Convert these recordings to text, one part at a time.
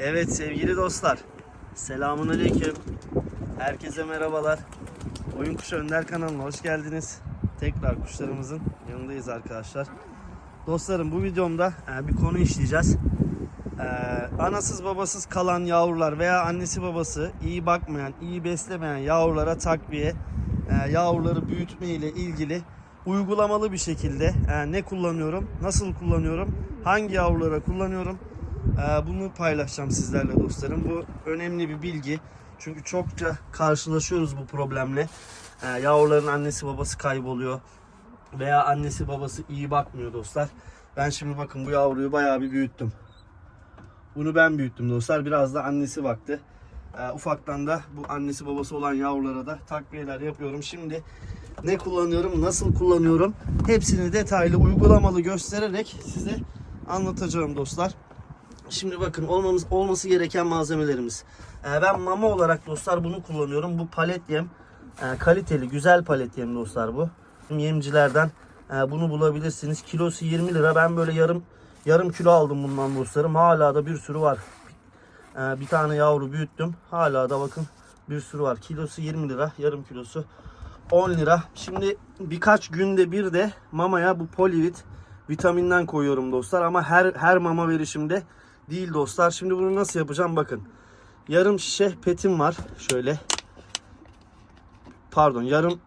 Evet sevgili dostlar. Selamun aleyküm. Herkese merhabalar. Oyun Kuşu Önder kanalına hoş geldiniz. Tekrar kuşlarımızın yanındayız arkadaşlar. Dostlarım bu videomda e, bir konu işleyeceğiz. E, anasız babasız kalan yavrular veya annesi babası iyi bakmayan, iyi beslemeyen yavrulara takviye, e, yavruları büyütme ile ilgili uygulamalı bir şekilde ne kullanıyorum, nasıl kullanıyorum, hangi yavrulara kullanıyorum Bunu paylaşacağım sizlerle dostlarım. Bu önemli bir bilgi. Çünkü çokça karşılaşıyoruz bu problemle. Ee, Yavruların annesi babası kayboluyor. Veya annesi babası iyi bakmıyor dostlar. Ben şimdi bakın bu yavruyu bayağı bir büyüttüm. Bunu ben büyüttüm dostlar. Biraz da annesi baktı. Ee, ufaktan da bu annesi babası olan yavrulara da takviyeler yapıyorum. Şimdi ne kullanıyorum, nasıl kullanıyorum hepsini detaylı uygulamalı göstererek size anlatacağım dostlar. Şimdi bakın olmamız olması gereken malzemelerimiz. Ee, ben mama olarak dostlar bunu kullanıyorum. Bu palet yem. Ee, kaliteli, güzel palet yem dostlar bu. Yemcilerden e, bunu bulabilirsiniz. Kilosu 20 lira. Ben böyle yarım yarım kilo aldım bundan dostlarım. Hala da bir sürü var. Ee, bir tane yavru büyüttüm. Hala da bakın bir sürü var. Kilosu 20 lira. Yarım kilosu 10 lira. Şimdi birkaç günde bir de mamaya bu polivit vitaminden koyuyorum dostlar. Ama her her mama verişimde değil dostlar. Şimdi bunu nasıl yapacağım bakın. Yarım şişe petim var. Şöyle. Pardon yarım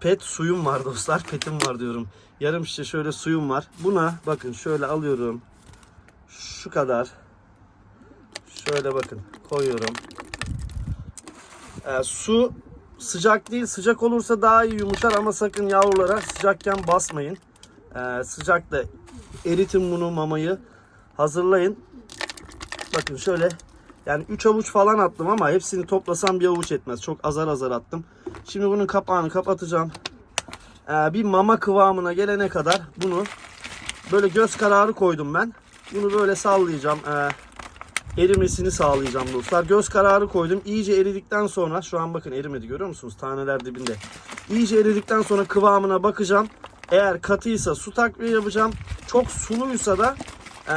pet suyum var dostlar. Petim var diyorum. Yarım şişe şöyle suyum var. Buna bakın şöyle alıyorum. Şu kadar. Şöyle bakın koyuyorum. Ee, su sıcak değil. Sıcak olursa daha iyi yumuşar ama sakın yavrulara sıcakken basmayın. Ee, sıcakta eritin bunu mamayı hazırlayın. Bakın şöyle yani 3 avuç falan attım ama hepsini toplasam bir avuç etmez. Çok azar azar attım. Şimdi bunun kapağını kapatacağım. Ee, bir mama kıvamına gelene kadar bunu böyle göz kararı koydum ben. Bunu böyle sallayacağım. Ee, erimesini sağlayacağım dostlar. Göz kararı koydum. İyice eridikten sonra şu an bakın erimedi görüyor musunuz? Taneler dibinde. İyice eridikten sonra kıvamına bakacağım. Eğer katıysa su takviye yapacağım. Çok suluysa da e,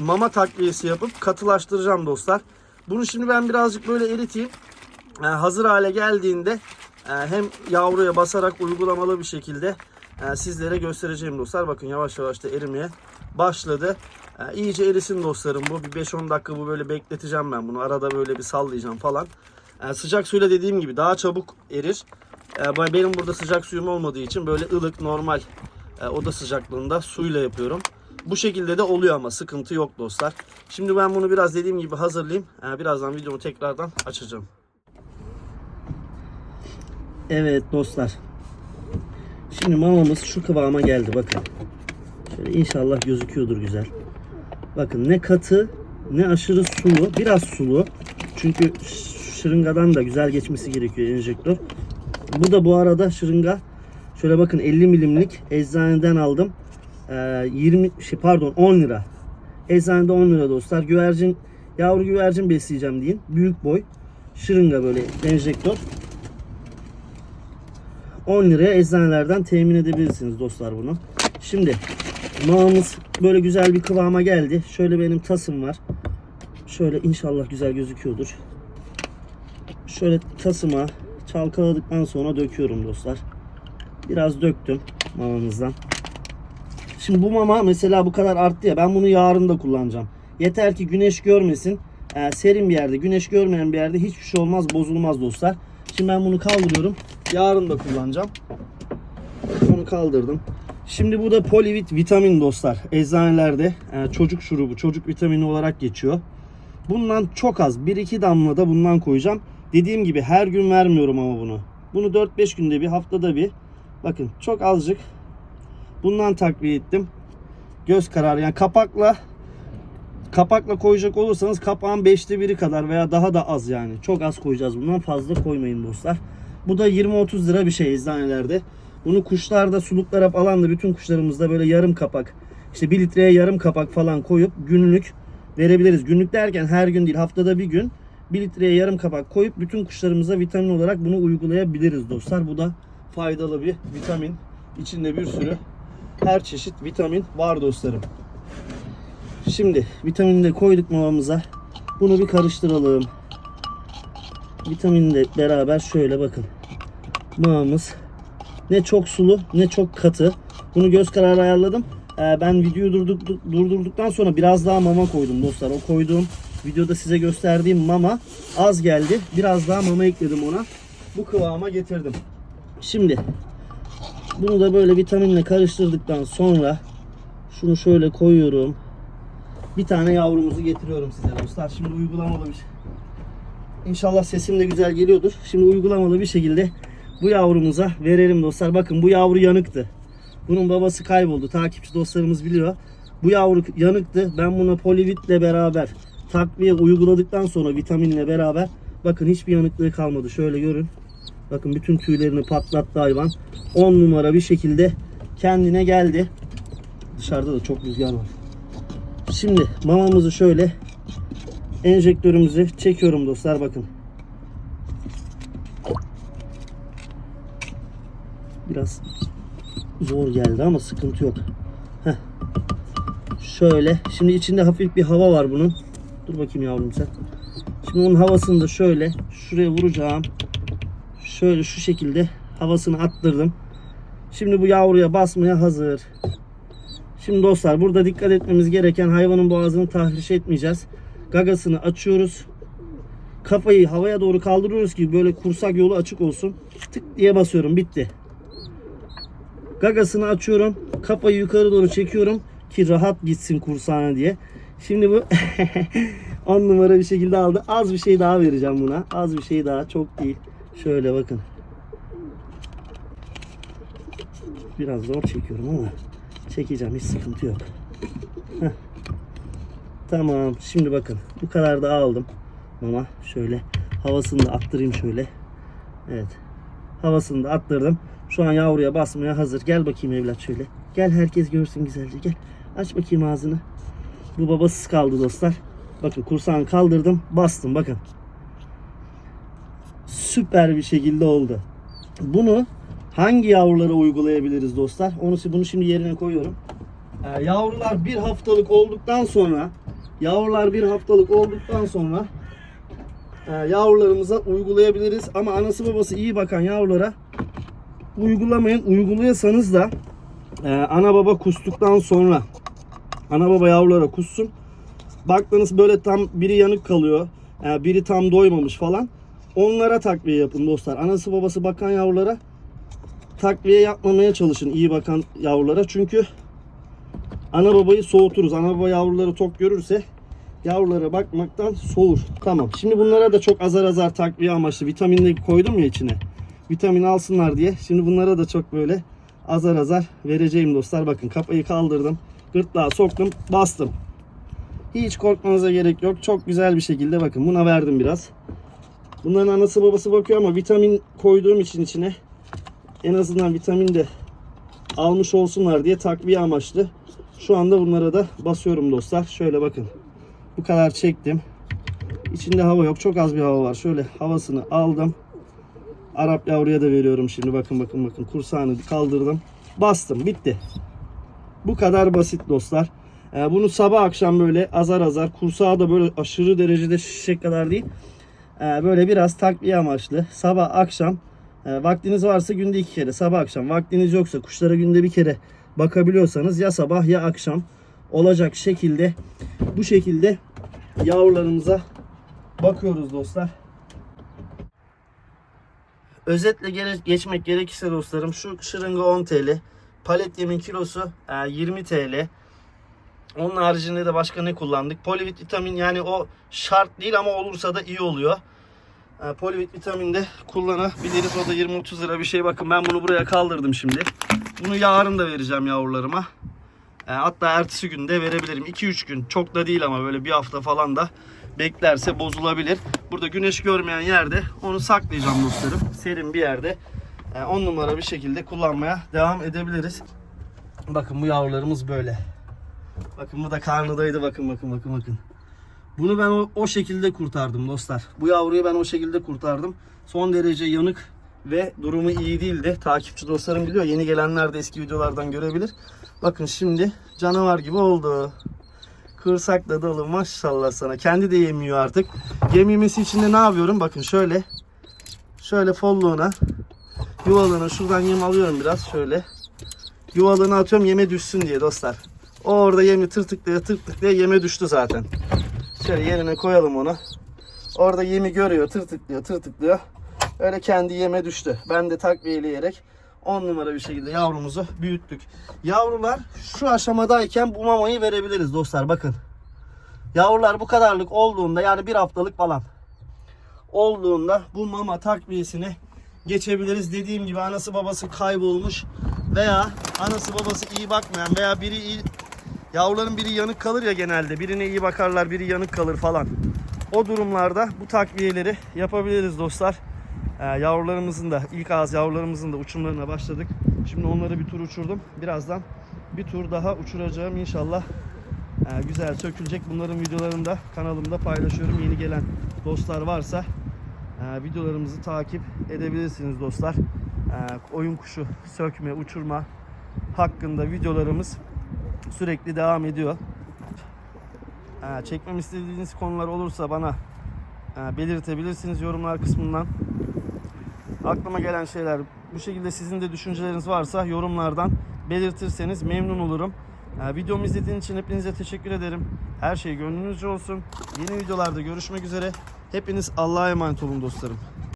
mama takviyesi yapıp katılaştıracağım dostlar. Bunu şimdi ben birazcık böyle eriteyim. E, hazır hale geldiğinde e, hem yavruya basarak uygulamalı bir şekilde e, sizlere göstereceğim dostlar. Bakın yavaş yavaş da erimeye başladı. E, iyice erisin dostlarım bu. Bir 5-10 dakika bu böyle bekleteceğim ben bunu. Arada böyle bir sallayacağım falan. E, sıcak suyla dediğim gibi daha çabuk erir. E, benim burada sıcak suyum olmadığı için böyle ılık normal e, oda sıcaklığında suyla yapıyorum. Bu şekilde de oluyor ama sıkıntı yok dostlar. Şimdi ben bunu biraz dediğim gibi hazırlayayım. E, birazdan videomu tekrardan açacağım. Evet dostlar. Şimdi mamamız şu kıvama geldi bakın. Şöyle inşallah gözüküyordur güzel. Bakın ne katı ne aşırı sulu. Biraz sulu. Çünkü şırıngadan da güzel geçmesi gerekiyor enjektör. Bu da bu arada şırınga. Şöyle bakın 50 milimlik eczaneden aldım. Ee, 20 şey pardon 10 lira. Eczanede 10 lira dostlar. Güvercin yavru güvercin besleyeceğim deyin. Büyük boy. Şırınga böyle enjektör. 10 liraya eczanelerden temin edebilirsiniz dostlar bunu. Şimdi mamamız böyle güzel bir kıvama geldi. Şöyle benim tasım var. Şöyle inşallah güzel gözüküyordur. Şöyle tasıma çalkaladıktan sonra döküyorum dostlar. Biraz döktüm mamamızdan. Şimdi bu mama mesela bu kadar arttı ya ben bunu yarın da kullanacağım. Yeter ki güneş görmesin. Ee, serin bir yerde, güneş görmeyen bir yerde hiçbir şey olmaz, bozulmaz dostlar. Şimdi ben bunu kaldırıyorum. Yarın da kullanacağım. Onu kaldırdım. Şimdi bu da polivit vitamin dostlar. Eczanelerde e, çocuk şurubu, çocuk vitamini olarak geçiyor. Bundan çok az 1-2 damla da bundan koyacağım. Dediğim gibi her gün vermiyorum ama bunu. Bunu 4-5 günde bir, haftada bir. Bakın çok azıcık bundan takviye ettim. Göz kararı yani kapakla kapakla koyacak olursanız kapağın 5'te biri kadar veya daha da az yani. Çok az koyacağız bundan fazla koymayın dostlar. Bu da 20-30 lira bir şey eczanelerde. Bunu kuşlarda suluklara falan da bütün kuşlarımızda böyle yarım kapak işte 1 litreye yarım kapak falan koyup günlük verebiliriz. Günlük derken her gün değil haftada bir gün 1 litreye yarım kapak koyup bütün kuşlarımıza vitamin olarak bunu uygulayabiliriz dostlar. Bu da faydalı bir vitamin. İçinde bir sürü her çeşit vitamin var dostlarım. Şimdi vitamini de koyduk mamamıza. Bunu bir karıştıralım. Vitaminle beraber şöyle bakın. Mağımız ne çok sulu ne çok katı. Bunu göz kararı ayarladım. Ee, ben videoyu durdurduk, durdurduktan sonra biraz daha mama koydum dostlar. O koyduğum videoda size gösterdiğim mama az geldi. Biraz daha mama ekledim ona. Bu kıvama getirdim. Şimdi bunu da böyle vitaminle karıştırdıktan sonra şunu şöyle koyuyorum. Bir tane yavrumuzu getiriyorum size dostlar. Şimdi uygulamalı bir. İnşallah sesim de güzel geliyordur. Şimdi uygulamalı bir şekilde bu yavrumuza verelim dostlar. Bakın bu yavru yanıktı. Bunun babası kayboldu. Takipçi dostlarımız biliyor. Bu yavru yanıktı. Ben buna polivitle beraber takviye uyguladıktan sonra vitaminle beraber bakın hiçbir yanıklığı kalmadı. Şöyle görün. Bakın bütün tüylerini patlattı hayvan. 10 numara bir şekilde kendine geldi. Dışarıda da çok rüzgar var. Şimdi mamamızı şöyle enjektörümüzü çekiyorum dostlar bakın. Biraz zor geldi ama sıkıntı yok. Heh. Şöyle. Şimdi içinde hafif bir hava var bunun. Dur bakayım yavrum sen. Şimdi onun havasını da şöyle şuraya vuracağım. Şöyle şu şekilde havasını attırdım. Şimdi bu yavruya basmaya hazır. Şimdi dostlar burada dikkat etmemiz gereken hayvanın boğazını tahriş etmeyeceğiz. Gagasını açıyoruz. Kafayı havaya doğru kaldırıyoruz ki böyle kursak yolu açık olsun. Tık diye basıyorum. Bitti. Gagasını açıyorum. Kafayı yukarı doğru çekiyorum ki rahat gitsin kursağına diye. Şimdi bu 10 numara bir şekilde aldı. Az bir şey daha vereceğim buna. Az bir şey daha. Çok değil. Şöyle bakın. Biraz zor çekiyorum ama çekeceğim. Hiç sıkıntı yok. Heh. Tamam. Şimdi bakın. Bu kadar da aldım. Ama şöyle havasını da attırayım şöyle. Evet. Havasını da attırdım. Şu an yavruya basmaya hazır. Gel bakayım evlat şöyle. Gel herkes görsün güzelce. Gel. Aç bakayım ağzını. Bu babasız kaldı dostlar. Bakın kursağını kaldırdım. Bastım bakın. Süper bir şekilde oldu. Bunu hangi yavrulara uygulayabiliriz dostlar? Onu bunu şimdi yerine koyuyorum. Ee, yavrular bir haftalık olduktan sonra yavrular bir haftalık olduktan sonra e, yavrularımıza uygulayabiliriz. Ama anası babası iyi bakan yavrulara uygulamayın. Uygulayasanız da e, ana baba kustuktan sonra ana baba yavrulara kussun. Baktınız böyle tam biri yanık kalıyor. e, biri tam doymamış falan. Onlara takviye yapın dostlar. Anası babası bakan yavrulara takviye yapmamaya çalışın iyi bakan yavrulara. Çünkü ana babayı soğuturuz. Ana baba yavruları tok görürse yavrulara bakmaktan soğur. Tamam. Şimdi bunlara da çok azar azar takviye amaçlı vitaminleri koydum ya içine. Vitamin alsınlar diye. Şimdi bunlara da çok böyle azar azar vereceğim dostlar. Bakın kafayı kaldırdım. Gırtlağa soktum. Bastım. Hiç korkmanıza gerek yok. Çok güzel bir şekilde bakın buna verdim biraz. Bunların anası babası bakıyor ama vitamin koyduğum için içine en azından vitamin de almış olsunlar diye takviye amaçlı. Şu anda bunlara da basıyorum dostlar. Şöyle bakın. Bu kadar çektim. İçinde hava yok. Çok az bir hava var. Şöyle havasını aldım. Arap yavruya da veriyorum şimdi. Bakın bakın bakın. Kursağını kaldırdım. Bastım. Bitti. Bu kadar basit dostlar. Ee, bunu sabah akşam böyle azar azar kursağı da böyle aşırı derecede şişecek kadar değil. Ee, böyle biraz takviye amaçlı. Sabah akşam e, vaktiniz varsa günde iki kere sabah akşam. Vaktiniz yoksa kuşlara günde bir kere bakabiliyorsanız ya sabah ya akşam olacak şekilde bu şekilde yavrularımıza bakıyoruz dostlar. Özetle gere- geçmek gerekirse dostlarım şu şırınga 10 TL. Palet yemin kilosu e, 20 TL. Onun haricinde de başka ne kullandık? Polivit vitamin yani o şart değil ama olursa da iyi oluyor. E, polivit vitamin de kullanabiliriz. O da 20-30 lira bir şey. Bakın ben bunu buraya kaldırdım şimdi. Bunu yarın da vereceğim yavrularıma. E, hatta ertesi gün de verebilirim. 2-3 gün. Çok da değil ama böyle bir hafta falan da beklerse bozulabilir. Burada güneş görmeyen yerde onu saklayacağım dostlarım. Serin bir yerde. 10 numara bir şekilde kullanmaya devam edebiliriz. Bakın bu yavrularımız böyle. Bakın bu da karnıdaydı. Bakın bakın bakın bakın. Bunu ben o, o şekilde kurtardım dostlar. Bu yavruyu ben o şekilde kurtardım. Son derece yanık ve durumu iyi değildi. Takipçi dostlarım biliyor. Yeni gelenler de eski videolardan görebilir. Bakın şimdi canavar gibi oldu. Hırsakla dolu maşallah sana. Kendi de yemiyor artık. Yem yemesi için de ne yapıyorum? Bakın şöyle. Şöyle folluğuna. Yuvalığına şuradan yem alıyorum biraz şöyle. Yuvalığına atıyorum yeme düşsün diye dostlar. O orada yemi tırtıklaya tırtıklaya yeme düştü zaten. Şöyle yerine koyalım onu. Orada yemi görüyor tırtıklıyor tırtıklıyor. Öyle kendi yeme düştü. Ben de takviyeleyerek 10 numara bir şekilde yavrumuzu büyüttük. Yavrular şu aşamadayken bu mamayı verebiliriz dostlar bakın. Yavrular bu kadarlık olduğunda yani bir haftalık falan olduğunda bu mama takviyesine geçebiliriz. Dediğim gibi anası babası kaybolmuş veya anası babası iyi bakmayan veya biri iyi yavruların biri yanık kalır ya genelde. Birine iyi bakarlar, biri yanık kalır falan. O durumlarda bu takviyeleri yapabiliriz dostlar. Ee, yavrularımızın da ilk ağız yavrularımızın da uçumlarına başladık. Şimdi onları bir tur uçurdum. Birazdan bir tur daha uçuracağım inşallah. Ee, güzel sökülecek. Bunların videolarını da kanalımda paylaşıyorum. Yeni gelen dostlar varsa e, videolarımızı takip edebilirsiniz dostlar. Ee, oyun kuşu sökme, uçurma hakkında videolarımız sürekli devam ediyor. Çekmem istediğiniz konular olursa bana belirtebilirsiniz yorumlar kısmından. Aklıma gelen şeyler bu şekilde sizin de düşünceleriniz varsa yorumlardan belirtirseniz memnun olurum. Videomu izlediğiniz için hepinize teşekkür ederim. Her şey gönlünüzce olsun. Yeni videolarda görüşmek üzere. Hepiniz Allah'a emanet olun dostlarım.